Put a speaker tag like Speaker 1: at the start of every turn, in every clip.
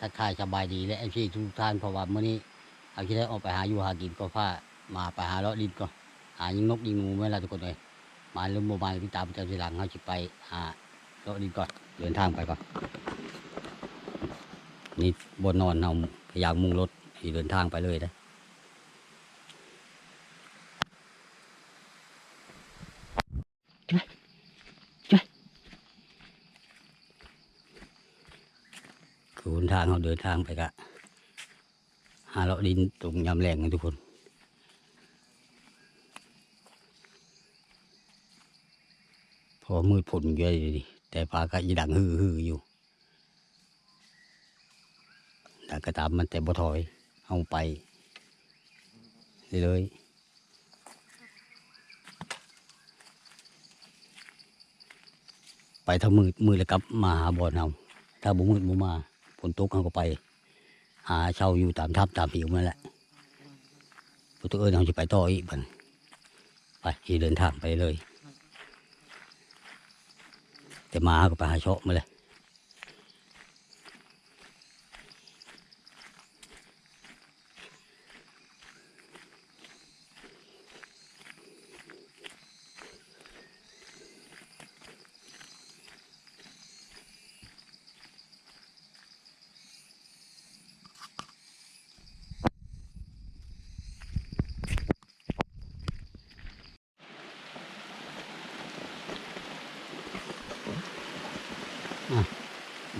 Speaker 1: ทักทายสบายดีและเอฟซีทุกท่านเพราะว่ามื้อนี้เอาที่ได้ออกไปหาอยู่หากินก็พามาไปหาเลาะดินก็หายิงนกยิงงูเมื่อไรทุกคนเลยมาลุมโมบายที่ตามประจำทีหลังเขาจะไปหาเลาะดินก่อนเดินทางไปก่อนนี่บนนอนเอาพยายามมุ่งรถที่เดินทางไปเลยนะ คือหนทางเราเดินทางไปกะหาเลาะดินตรงยำแรงกันทุกคนพอมืดผลเยอะอยู่ดิแต่พาก็ยังดังฮือฮืออยู่แต่ก็ตามมันแต่บ่ถอยเอาไปเลยไปถ้ามืดมืดแล้วกลับมาหาบ่อนเอาถ้าบุมืดบุมา ฝนตกเขาก็ไป หาเช่าอยู่ตามทับตามผิวนั่นแหละพุทธเอิญเขาจะไปต่ออีกบันไปที่เดินทางไปเลย แต่มาก็ไปหาเชาะมาเลย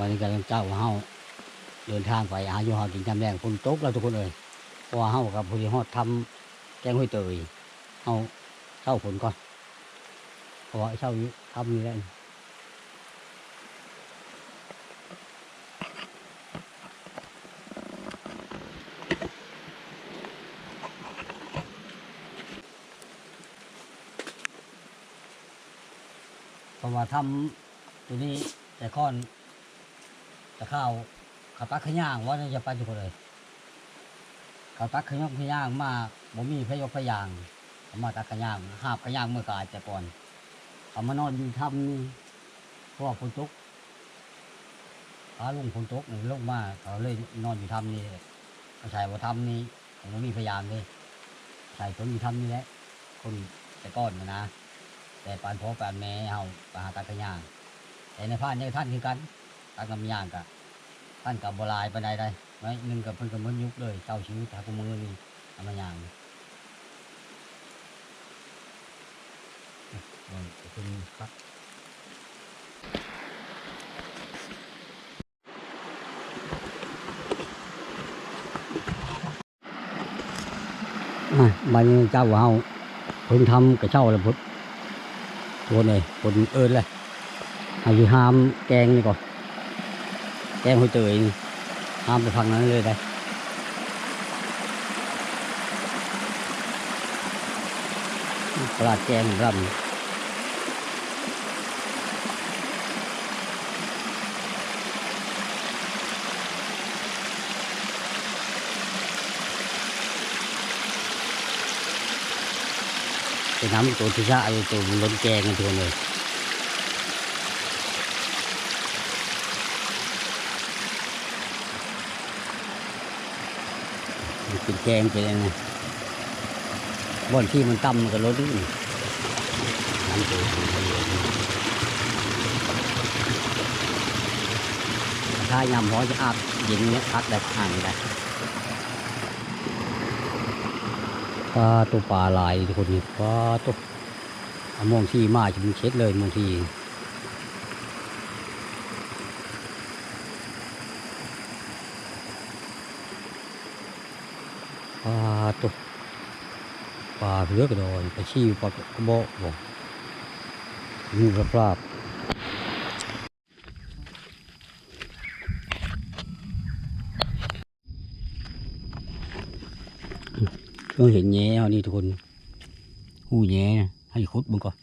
Speaker 1: บริการเจ้าเฮาเดินทางไปหาอยู่หากินจำแรงฝนตกแล้วทุกคนเลยพราะว่าเฮากับผู้ที่ฮอดทำแกงห้วยเตยเฮาเช่าฝนก่อนพราะว่าเช่าทำอยู่แล้วเพราะว่าทำตัวนี้แต่ก้อน แต่ข้าวข้าวตักขย่างว่าจะไปทุกเลยข้าวตักขย่างขย่างมาบ่มีพยกพยางมาตักขย่างหาบขย่างเมื่อกายแต่ก่อนเอามานอนอยู่ทำนี่เพราะว่าฝนตกฟ้าลุงฝนตกหนึ่งลงมาเขาเลยนอนอยู่ทำนี่เขาใช่ว่าทำนี่ผมบ่มีพยางเลยใส่คนอยู่ทำนี่แหละคนแต่ก้อนนะ แต่ปานพ่อปานแม่เฮาไปหาตักขย่างแต่ในพานยังท่านคือกัน ตักน้ำยางกะท่านกับโบรายปานใดได้ไว้หนึ่งกับเพิ่นกับมันยุคเลยเจ้าชีวิตทากุมือนี่ทำมายางนี่เออขอบคุณครับอะบานเจ้าเฮาเพิ่งทำกระเช่าแล้วพุทธตัวเลยคนเอิญเลยเอาอยู่หามแกงนี่ก่อน แกงหอยเตยนี่หามไปฟังนั้นเลยได้ตลาแกงรำไปน้ำตัวที่ชะตัวมันล้นแกงกันตัวเลย เป็นแกงเป็นอะไรบ่อนที่มันต่ำมันก็ลดนี่น้ำตัวถ้ายำพอจะอาบเย็นเนี้ยพักได้ห่างได้ปลาตัวปลาลายคนนี่ปลาตัวเอามองที่มาจะเป็นเช็ดเลยมองที่ ปลาตัว ปลาเลือกระดอยปลาชีวปลากระบอกบอกงูกระพลาบเราเห็นแง่เอานี่ทุกคนหูแง่ให้คุดมึงก่อน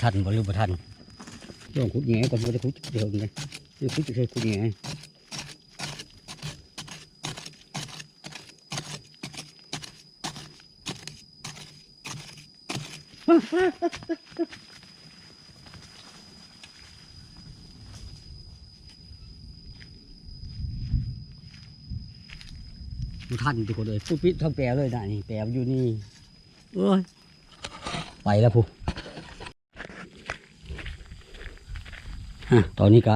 Speaker 1: ทันบ่หรือบ่ทันลองคุดแง่ก่อนบ่ได้คุดเดี๋ยวนี้นี่คุดจะใช้คุดแง่ มันทันทุกคนเลยพูดพิษทั้งแปลเลยนะนี่แปลอยู่นี่เอ้ยไปแล้วพูฮะตอนนี้ก็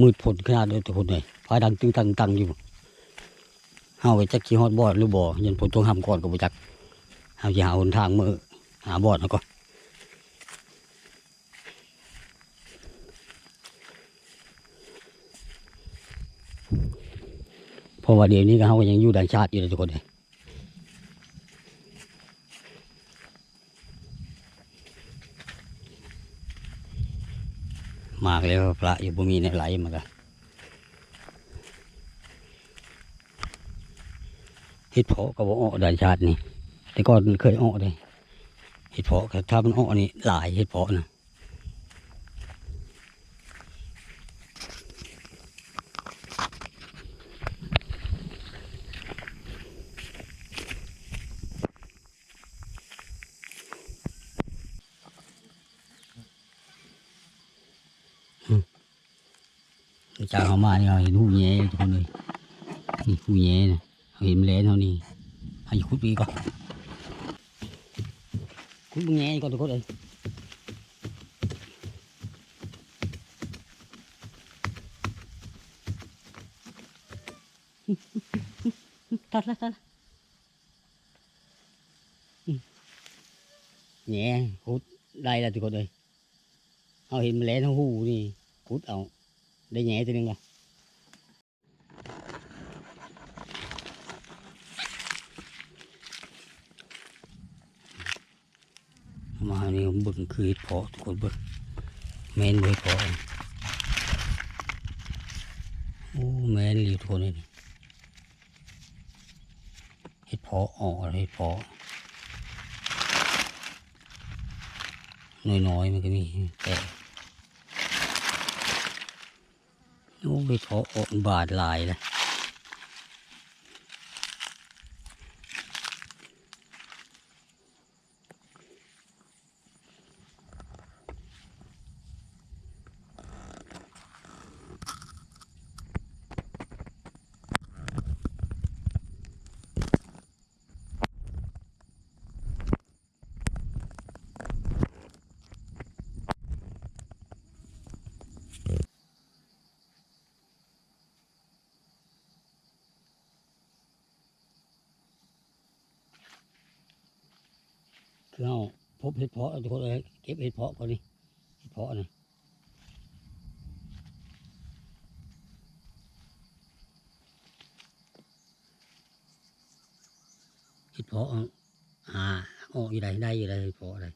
Speaker 1: มืดผลขนาดเลยทุกคนเลยพายดังตึงตังตังอยู่เฮาไปจักขี่ฮอดบอดหรือบ่ยันผลต้องทำก่อนก็บ่จักเฮาจะหาหนทางมือ หาบอดแล้วก็เพราะว่าเดี๋ยวนี้ก็เขาก็ยังอยู่ด่านชาติอยู่เลยทุกคนเลยมากแล้วพระอยู่บ่มีในไหลมากันเฮ็ดเพาะก็บ่ออกด่านชาตินี่ แต่ก่อนเคยออกเลย เฮ็ดเพาะถ้ามันออกนี่หลายเฮ็ดเพาะนะจากเขามาเนี่ยเห็นหูแย่ทุกคนเลยนี่หูแย่นะเขาเห็นแมลงเขานี่ให้คุดปีก่อน คุดมึงแย่ก่อนทุกคนเลยตัดละตัดละอืมุญคือเห็ดเพาะคนบุญงแมนเห็ดเพาะโอ้แมนรีทุกคนเลยเห็ดเพาะออกเห็ดเพาะน้อยๆมันก็มีแต่โอ้เห็ดเพาะออบาดลายเลย เอาพบเห็ดเพาะทุกคนเลยเก็บเห็ดเพาะก่อนนี่เห็ดเพาะนะเห็ดเพาะอ่าออกอยู่ไหนได้อยู่ไหนเห็ดเพาะอะไร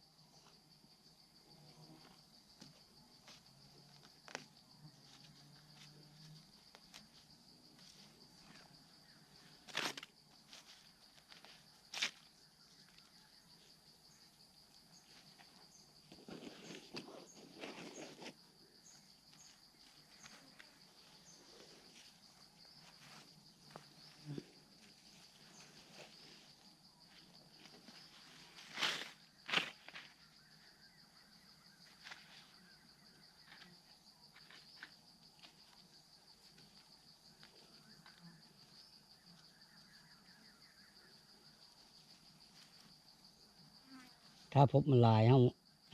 Speaker 1: ถ้าพบมันลายเอา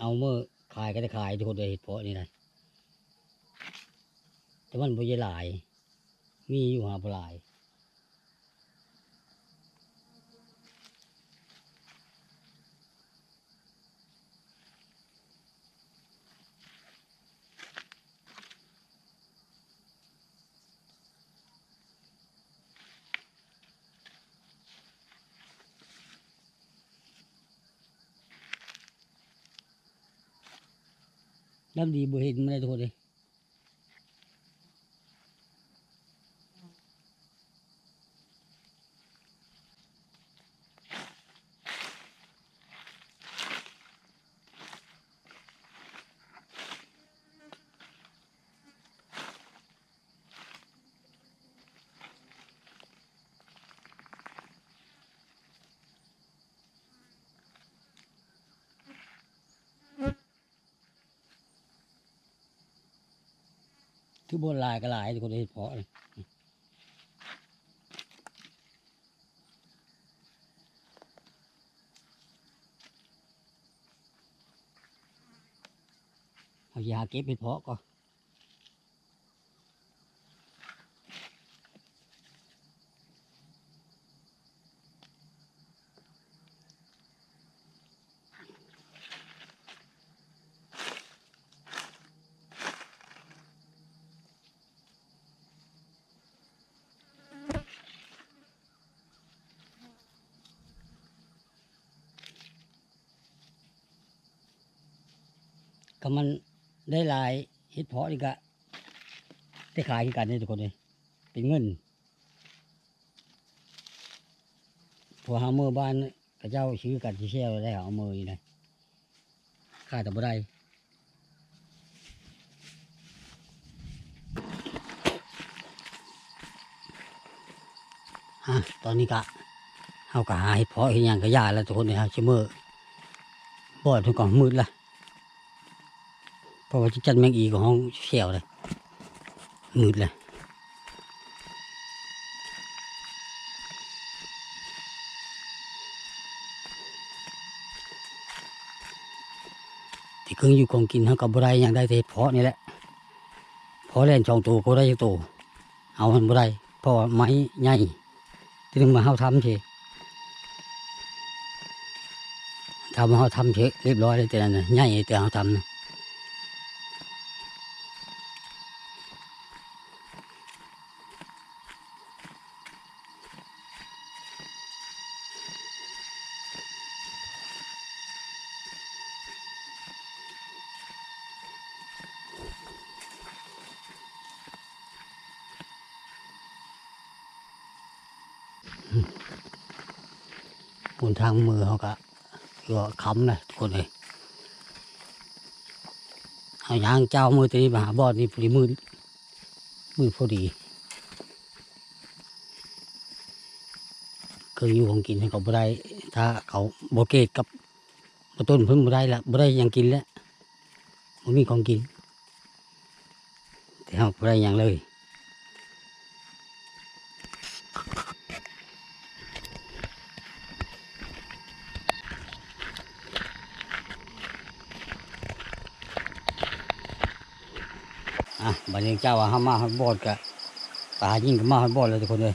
Speaker 1: เอาเมื่อขายก็จะขายทุกคนเลยเห็ดเพาะนี่นะแต่มันไม่ใช่หลาย มีอยู่หาบ่หลาย น้ำดีบ่เห็นมันเลยทุกคนเลย คือบนลายก็ลายคนเห็ดเพาะเลยเอายาเก็บเห็ดเพาะก่อน ก็มันได้หลายเห็ดเพาะนี่ก็ได้ขายกันนี่ทุกคนเลยเป็นเงินพอหาเมื่อบ้านกับเจ้าชื่อกันที่เชี่ยวได้เอามือนี่นะค่าแต่บ่ได้ฮะตอนนี้กะเอากะหาเห็ดเพาะเห็นอย่างกะยาแล้วทุกคนเลยฮะชิมือบ่อยทุกกองมืดละ เพราะว่าจันแมงอีของห้องเชี่ยวเลยมืดเลยที่เครื่องอยู่ของกินเขากับบุไรอย่างได้แต่เห็ดเพาะนี่แหละเพาะเล่นช่องตัวก็ได้ตัวเอามันบุไรเพราะว่าไม้ใหญ่ที่นึงมาเฮาทำเฉยทำมาเฮาทำเฉยเรียบร้อยเลยแต่นั้นใหญ่แต่เฮาทำนะ บนทางมือเขาก็คือว่าค้ำเลยทุกคนเลยเอายางเจ้ามือตัวนี้มาหาบอดนี่พอดีมือมือพอดีเคยอยู่ของกินให้เขาบ่ได้ ถ้าเขาโบเกตกับบ่ต้นเพิ่นบ่ได้ละบ่ได้ยังกินแล้วบ่มีของกินแต่เขาบ่ได้ยังเลย อะบัดนี้เจ้าว่าห้ามาฮอดบอดกะตายิ่งกับมาฮอดบอดเลยทุกคนเลย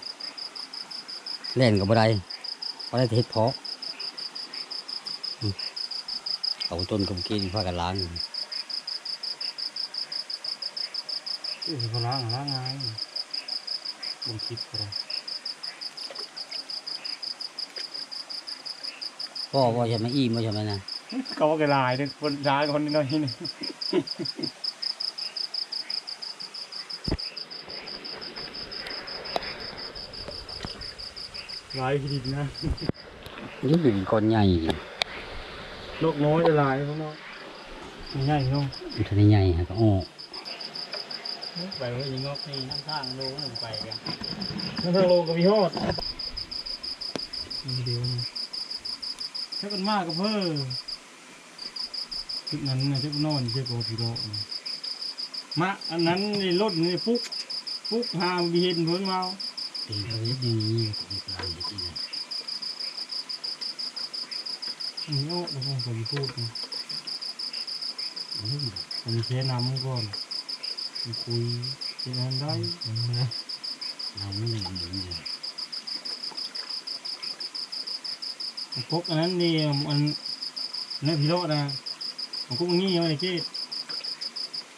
Speaker 1: เล่นกับบัไดบัไดเฮ็ดเพาะอืมเอาต้นกบกินพากันล้าง
Speaker 2: อือเขาล้างล้างไงบนคลิปก็ได้
Speaker 1: พ่อว่าจะมาอิ่มว่าจะมานะ
Speaker 2: เขาก็ลายเนี่ยคนช้าคนนิดหน่อยนี่ ลายผิดนะ
Speaker 1: นี่เป็นก้อนใหญ่
Speaker 2: โลกน้อยจะลายพวกน้อยง่ายๆเนาะ
Speaker 1: มันทะเลใหญ่ฮะก็อ้อ
Speaker 2: ไปว่ายิงงอกนี่น้ำทางโลนึงไปกันน้ำทางโลกับพี่ฮอดนี่เดียวนี่ถ้ากันมากก็เพิ่มชุดนั้นนะชุดนอนเจ้าโกพี่โลมาอันนั้นนี่รถนี่ฟุกฟุกหามบีเห็นเพิ่นเมา
Speaker 1: เป็นเขาเฮ็ดอย่างนี้เป็นปลาเฮ็ดอย่นี้
Speaker 2: นี่โอ้แล้วผมผมพูดนะ
Speaker 1: อืม
Speaker 2: ผมเทน้ำก่อนคุยกินอันได้นะ
Speaker 1: เราไม่ได้เหมือเดิม
Speaker 2: พกอันนั้นนี่อันนั่นพี่โลนะผมกุ๊กงี้มาเลยเจ๊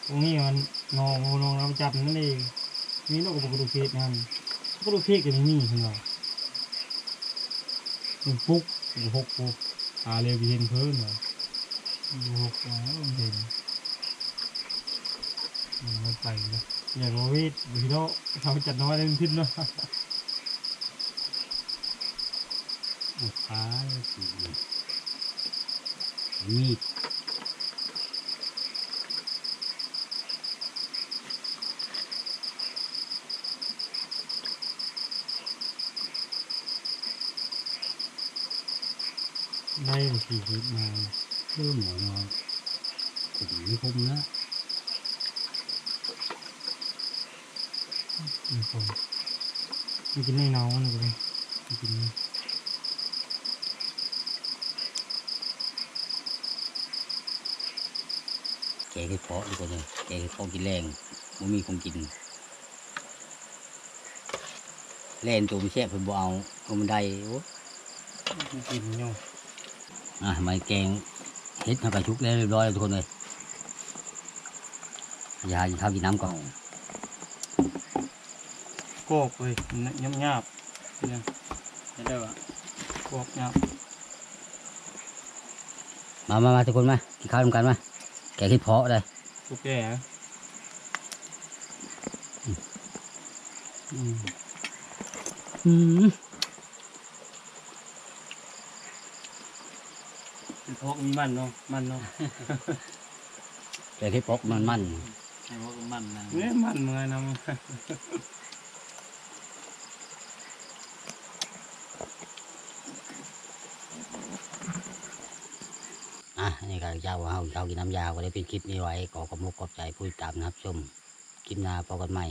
Speaker 2: กุ๊กงี้มันนองนองเราจับนั่นเองมีโลกกับกระดูกเพชรนั่น กระดูเพชรกันนี่คุณเรามันฟุกมันหกฟุกหาเร็วไปเห็นเพิ่นเหรอมันหกแล้วเห็นมันไปนะอย่ากรู้วิทย์พี่โลเขาจัดน้อยเลยพิษเนาะ
Speaker 1: เอาขาสิมีด
Speaker 2: ได้สี่สิบมา
Speaker 1: เริ่มหมอนอนผมไม่คมนะ
Speaker 2: มีคนไม่กินไม่เนานะกูเลยไม่กินไม่
Speaker 1: แกงเห็ดเพาะทุกคนเลยแกงเห็ดเพาะกินแรงบ่มีของกินแล่นตัวมันแช่บเพิ่นบ่เอาเอามันได้โอ้
Speaker 2: กินอยู่
Speaker 1: อะมาแกงเห็ดทำกระชุกแล้วเรียบร้อยแล้วทุกคนเลยอย่าทำกินน้ำก่อน
Speaker 2: โกกเลยยับยับๆเนี่ยเห็นได้ปะโกกยับ
Speaker 1: มามามาทุกคนมากินข้าวร่วมกันมาแกงเห็ดเพาะเลย
Speaker 2: กูแก่อืม
Speaker 1: อืม
Speaker 2: พกมีมันเนาะ มันเนาะ
Speaker 1: แกงเห็ดเพาะมันมัน
Speaker 3: ไอ้พวกมันนะ
Speaker 2: เนี่ยมันเมื่อยนะ
Speaker 1: อะนี่ก็เจ้าว่าเฮาเจ้ากินน้ำยาก็ได้เป็นคลิปนี้ไว้ขอขอบมุกขอบใจผู้ติดตามนะครับชมคลิปหน้าพบกันใหม่